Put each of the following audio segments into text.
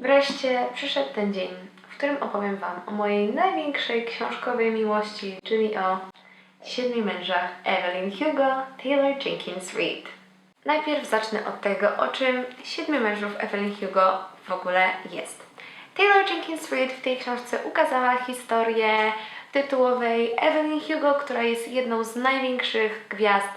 Wreszcie przyszedł ten dzień, w którym opowiem Wam o mojej największej książkowej miłości, czyli o Siedmiu mężach Evelyn Hugo, Taylor Jenkins Reid. Najpierw zacznę od tego, o czym Siedmiu mężów Evelyn Hugo w ogóle jest. Taylor Jenkins Reid w tej książce ukazała historię tytułowej Evelyn Hugo, która jest jedną z największych gwiazd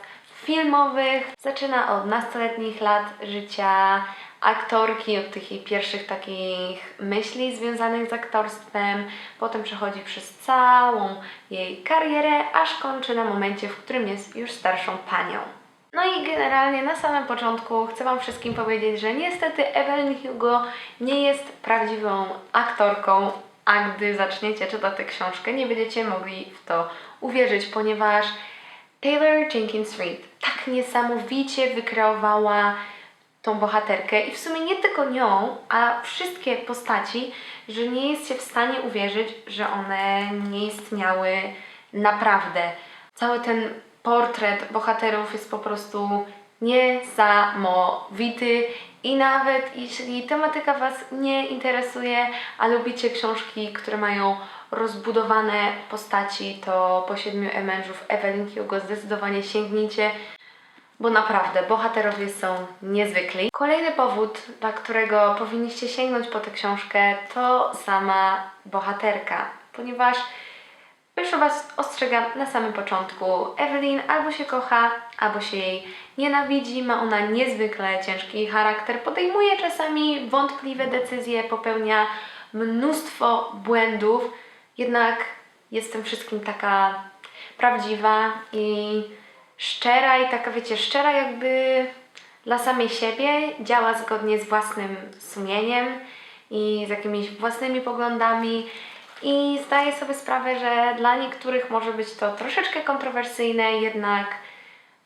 filmowych. Zaczyna od nastoletnich lat życia aktorki, od tych jej pierwszych takich myśli związanych z aktorstwem. Potem przechodzi przez całą jej karierę, aż kończy na momencie, w którym jest już starszą panią. No i generalnie na samym początku chcę Wam wszystkim powiedzieć, że niestety Evelyn Hugo nie jest prawdziwą aktorką, a gdy zaczniecie czytać tę książkę, nie będziecie mogli w to uwierzyć, ponieważ Taylor Jenkins Reid tak niesamowicie wykreowała tą bohaterkę i w sumie nie tylko nią, a wszystkie postaci, że nie jest się w stanie uwierzyć, że one nie istniały naprawdę. Cały ten portret bohaterów jest po prostu niesamowity i nawet jeśli tematyka Was nie interesuje, a lubicie książki, które mają rozbudowane postaci, to po siedmiu mężów Evelyn Hugo zdecydowanie sięgnijcie, bo naprawdę bohaterowie są niezwykli. Kolejny powód, dla którego powinniście sięgnąć po tę książkę, to sama bohaterka, ponieważ już Was ostrzegam na samym początku. Evelyn albo się kocha, albo się jej nienawidzi. Ma ona niezwykle ciężki charakter. Podejmuje czasami wątpliwe decyzje, popełnia mnóstwo błędów. Jednak jest tym wszystkim taka prawdziwa i szczera i taka, wiecie, szczera jakby dla samej siebie. Działa zgodnie z własnym sumieniem i z jakimiś własnymi poglądami. I zdaję sobie sprawę, że dla niektórych może być to troszeczkę kontrowersyjne, jednak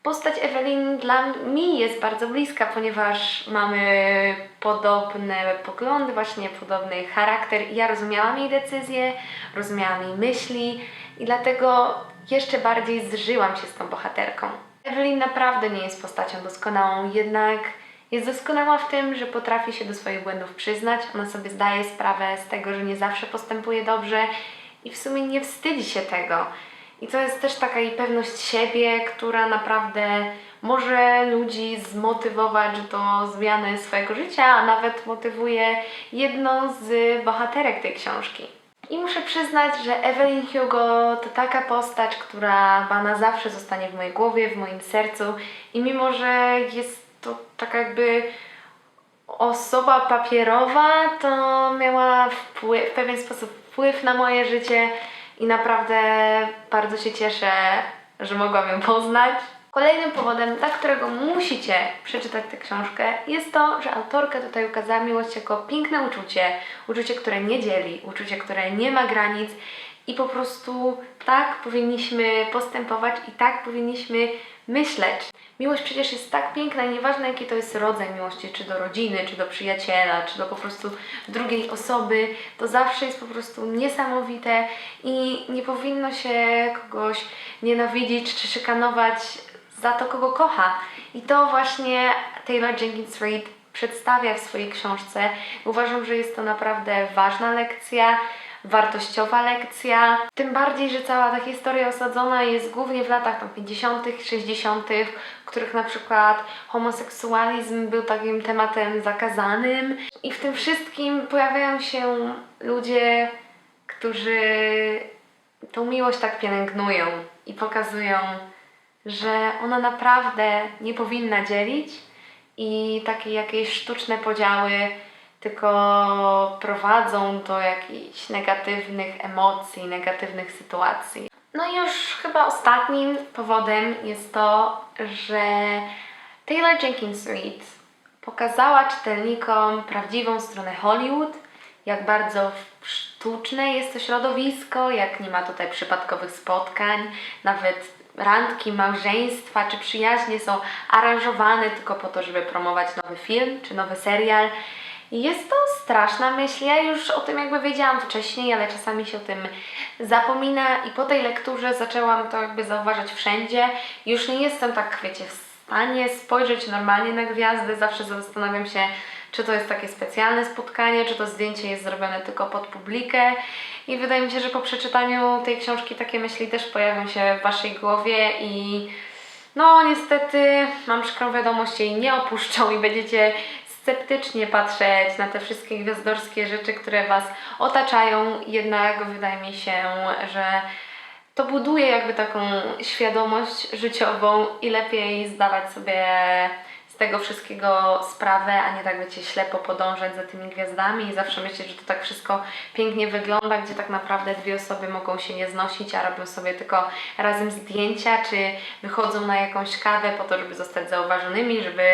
postać Ewelin dla mi jest bardzo bliska, ponieważ mamy podobne poglądy, właśnie podobny charakter i ja rozumiałam jej decyzje, rozumiałam jej myśli i dlatego jeszcze bardziej zżyłam się z tą bohaterką. Ewelin naprawdę nie jest postacią doskonałą, jednak jest doskonała w tym, że potrafi się do swoich błędów przyznać. Ona sobie zdaje sprawę z tego, że nie zawsze postępuje dobrze i w sumie nie wstydzi się tego. I to jest też taka jej pewność siebie, która naprawdę może ludzi zmotywować do zmiany swojego życia, a nawet motywuje jedną z bohaterek tej książki. I muszę przyznać, że Evelyn Hugo to taka postać, która chyba na zawsze zostanie w mojej głowie, w moim sercu i mimo, że jest to taka jakby osoba papierowa, to miała wpływ, w pewien sposób wpływ na moje życie i naprawdę bardzo się cieszę, że mogłam ją poznać. Kolejnym powodem, dla którego musicie przeczytać tę książkę, jest to, że autorka tutaj ukazała miłość jako piękne uczucie, uczucie, które nie dzieli, uczucie, które nie ma granic i po prostu tak powinniśmy postępować i tak powinniśmy myśleć. Miłość przecież jest tak piękna nieważne jaki to jest rodzaj miłości, czy do rodziny, czy do przyjaciela, czy do po prostu drugiej osoby, to zawsze jest po prostu niesamowite i nie powinno się kogoś nienawidzić czy szykanować za to, kogo kocha. I to właśnie Taylor Jenkins Reid przedstawia w swojej książce. Uważam, że jest to naprawdę ważna lekcja, wartościowa lekcja. Tym bardziej, że cała ta historia osadzona jest głównie w latach tam 50., 60., w których na przykład homoseksualizm był takim tematem zakazanym. I w tym wszystkim pojawiają się ludzie, którzy tą miłość tak pielęgnują i pokazują, że ona naprawdę nie powinna dzielić i takie jakieś sztuczne podziały tylko prowadzą do jakichś negatywnych emocji, negatywnych sytuacji. No i już chyba ostatnim powodem jest to, że Taylor Jenkins Reid pokazała czytelnikom prawdziwą stronę Hollywood, jak bardzo sztuczne jest to środowisko, jak nie ma tutaj przypadkowych spotkań, nawet randki, małżeństwa czy przyjaźnie są aranżowane tylko po to, żeby promować nowy film czy nowy serial. Jest to straszna myśl. Ja już o tym jakby wiedziałam wcześniej, ale czasami się o tym zapomina i po tej lekturze zaczęłam to jakby zauważać wszędzie. Już nie jestem tak, wiecie, w stanie spojrzeć normalnie na gwiazdy. Zawsze zastanawiam się, czy to jest takie specjalne spotkanie, czy to zdjęcie jest zrobione tylko pod publikę. I wydaje mi się, że po przeczytaniu tej książki takie myśli też pojawią się w Waszej głowie i no niestety mam przykrą wiadomość, jej nie opuszczą i będziecie sceptycznie patrzeć na te wszystkie gwiazdorskie rzeczy, które Was otaczają. Jednak wydaje mi się, że to buduje jakby taką świadomość życiową i lepiej zdawać sobie tego wszystkiego sprawę, a nie tak wiecie ślepo podążać za tymi gwiazdami i zawsze myśleć, że to tak wszystko pięknie wygląda, gdzie tak naprawdę dwie osoby mogą się nie znosić, a robią sobie tylko razem zdjęcia, czy wychodzą na jakąś kawę po to, żeby zostać zauważonymi, żeby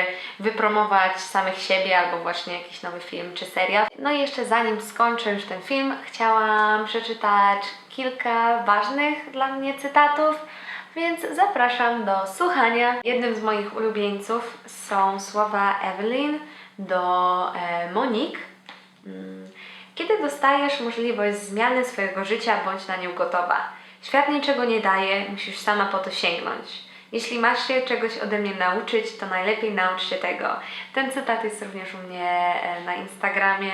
wypromować samych siebie albo właśnie jakiś nowy film czy serial. No i jeszcze zanim skończę już ten film, chciałam przeczytać kilka ważnych dla mnie cytatów, więc zapraszam do słuchania. Jednym z moich ulubieńców są słowa Evelyn do e, Monique. Mm. Kiedy dostajesz możliwość zmiany swojego życia, bądź na nią gotowa. Świat niczego nie daje, musisz sama po to sięgnąć. Jeśli masz się czegoś ode mnie nauczyć, to najlepiej naucz się tego. Ten cytat jest również u mnie e, na Instagramie,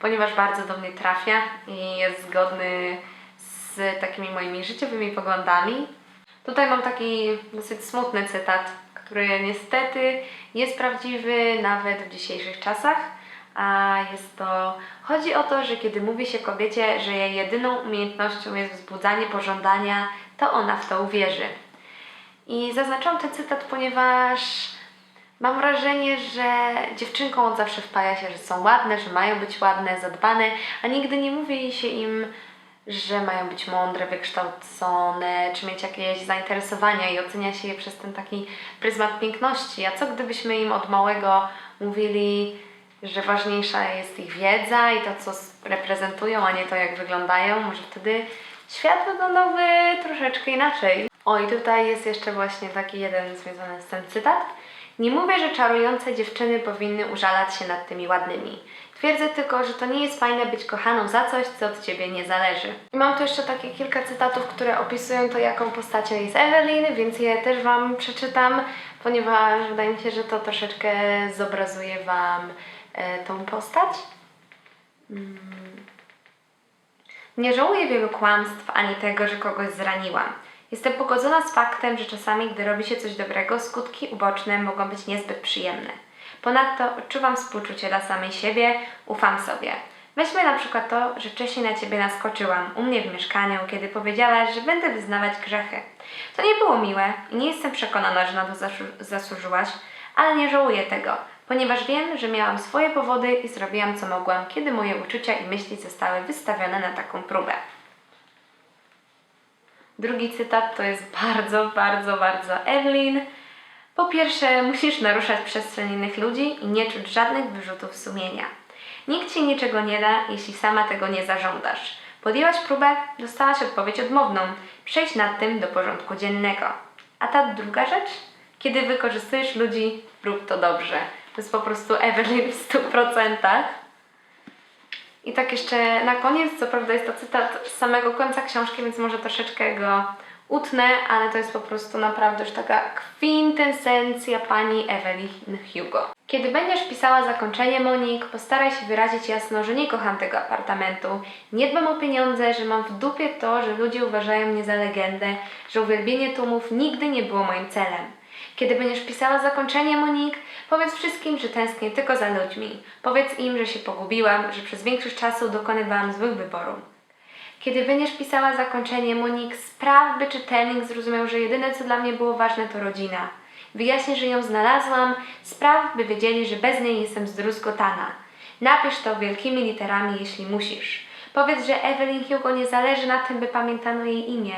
ponieważ bardzo do mnie trafia i jest zgodny takimi moimi życiowymi poglądami. Tutaj mam taki dosyć smutny cytat, który niestety jest prawdziwy nawet w dzisiejszych czasach. A jest to, chodzi o to, że kiedy mówi się kobiecie, że jej jedyną umiejętnością jest wzbudzanie pożądania, to ona w to uwierzy. I zaznaczam ten cytat, ponieważ mam wrażenie, że dziewczynkom od zawsze wpaja się, że są ładne, że mają być ładne, zadbane, a nigdy nie mówi się im, że mają być mądre, wykształcone, czy mieć jakieś zainteresowania i ocenia się je przez ten taki pryzmat piękności. A co gdybyśmy im od małego mówili, że ważniejsza jest ich wiedza i to, co reprezentują, a nie to, jak wyglądają? Może wtedy świat wyglądałby troszeczkę inaczej. O, i tutaj jest jeszcze właśnie taki jeden związany z tym cytat. Nie mówię, że czarujące dziewczyny powinny użalać się nad tymi ładnymi. Twierdzę tylko, że to nie jest fajne być kochaną za coś, co od ciebie nie zależy. I mam tu jeszcze takie kilka cytatów, które opisują to, jaką postacią jest Evelyn, więc je też Wam przeczytam, ponieważ wydaje mi się, że to troszeczkę zobrazuje Wam e, tą postać. Mm. Nie żałuję wielu kłamstw ani tego, że kogoś zraniłam. Jestem pogodzona z faktem, że czasami, gdy robi się coś dobrego, skutki uboczne mogą być niezbyt przyjemne. Ponadto odczuwam współczucie dla samej siebie, ufam sobie. Weźmy na przykład to, że wcześniej na Ciebie naskoczyłam, u mnie w mieszkaniu, kiedy powiedziałaś, że będę wyznawać grzechy. To nie było miłe i nie jestem przekonana, że na to zasłu- zasłużyłaś, ale nie żałuję tego, ponieważ wiem, że miałam swoje powody i zrobiłam co mogłam, kiedy moje uczucia i myśli zostały wystawione na taką próbę. Drugi cytat to jest bardzo, bardzo, bardzo Evelyn. Po pierwsze, musisz naruszać przestrzeń innych ludzi i nie czuć żadnych wyrzutów sumienia. Nikt ci niczego nie da, jeśli sama tego nie zażądasz. Podjęłaś próbę, dostałaś odpowiedź odmowną. Przejdź nad tym do porządku dziennego. A ta druga rzecz? Kiedy wykorzystujesz ludzi, rób to dobrze. To jest po prostu Evelyn w 100%. I tak jeszcze na koniec, co prawda jest to cytat z samego końca książki, więc może troszeczkę go utnę, ale to jest po prostu naprawdę już taka kwintesencja pani Evelyn Hugo. Kiedy będziesz pisała zakończenie Monik, postaraj się wyrazić jasno, że nie kocham tego apartamentu, nie dbam o pieniądze, że mam w dupie to, że ludzie uważają mnie za legendę, że uwielbienie tłumów nigdy nie było moim celem. Kiedy będziesz pisała zakończenie Monik, powiedz wszystkim, że tęsknię tylko za ludźmi. Powiedz im, że się pogubiłam, że przez większość czasu dokonywałam złych wyborów. Kiedy będziesz pisała zakończenie Monik, spraw, by czytelnik zrozumiał, że jedyne co dla mnie było ważne to rodzina. Wyjaśnij, że ją znalazłam, spraw, by wiedzieli, że bez niej jestem zdruzgotana. Napisz to wielkimi literami, jeśli musisz. Powiedz, że Evelyn Hugo nie zależy na tym, by pamiętano jej imię.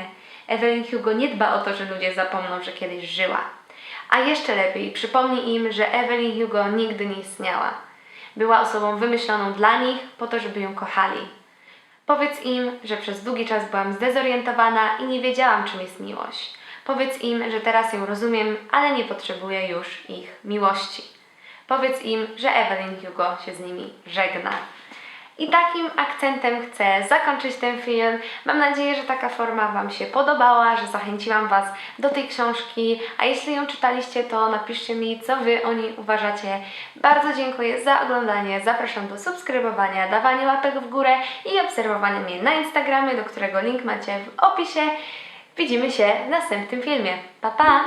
Evelyn Hugo nie dba o to, że ludzie zapomną, że kiedyś żyła. A jeszcze lepiej, przypomnij im, że Evelyn Hugo nigdy nie istniała. Była osobą wymyśloną dla nich, po to, żeby ją kochali. Powiedz im, że przez długi czas byłam zdezorientowana i nie wiedziałam, czym jest miłość. Powiedz im, że teraz ją rozumiem, ale nie potrzebuję już ich miłości. Powiedz im, że Evelyn Hugo się z nimi żegna. I takim akcentem chcę zakończyć ten film. Mam nadzieję, że taka forma Wam się podobała, że zachęciłam Was do tej książki. A jeśli ją czytaliście, to napiszcie mi, co Wy o niej uważacie. Bardzo dziękuję za oglądanie. Zapraszam do subskrybowania, dawania łapek w górę i obserwowania mnie na Instagramie, do którego link macie w opisie. Widzimy się w następnym filmie. Pa, pa!